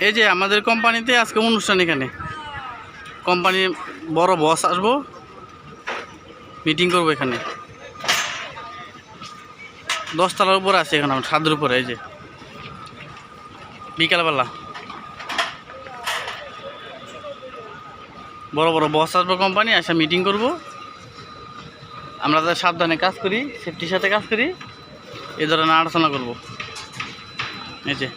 এই যে আমাদের কোম্পানিতে আজকে অনুষ্ঠান এখানে। কোম্পানির বড় বস আসব। মিটিং করব এখানে। দশতলার উপরে আছে এখানে আমার, ছাদের উপরে, এই যে। বিকালবেলা। বড় বড় বস আসব কোম্পানি আসে মিটিং করব। আমরা তাদের সাবধানে কাজ করি সেফটির সাথে কাজ করি। এ ধরনের আলোচনা করব। এই যে।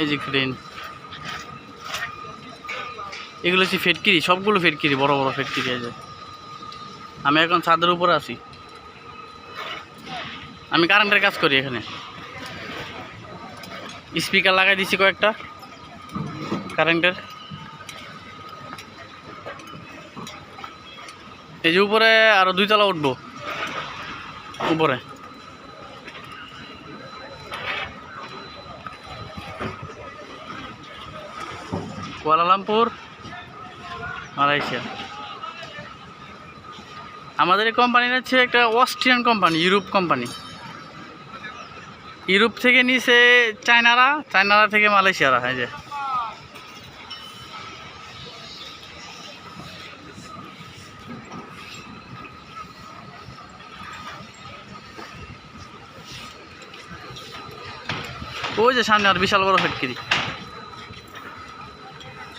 এই যে ক্রেন এগুলো হচ্ছে ফেটকিরি, সবগুলো ফেটকিরি, বড় বড় ফেটকিরি আছে আমি এখন ছাদের উপরে আছি। আমি কারেন্টের কাজ করি এখানে। স্পিকার লাগাই দিছি কয়েকটা কারেন্টের এই যে উপরে আরও দুইতলা উঠবো। উপরে। কুয়ালালামপুর মালয়েশিয়া আমাদের এই কোম্পানিটা হচ্ছে একটা Austrian company Europe company Europe থেকে নিছে চায়নারা চায়নারা থেকে মালয়েশিয়ারা এই যে। ওই যে সামনে আর বিশাল বড় ফ্যাক্টরি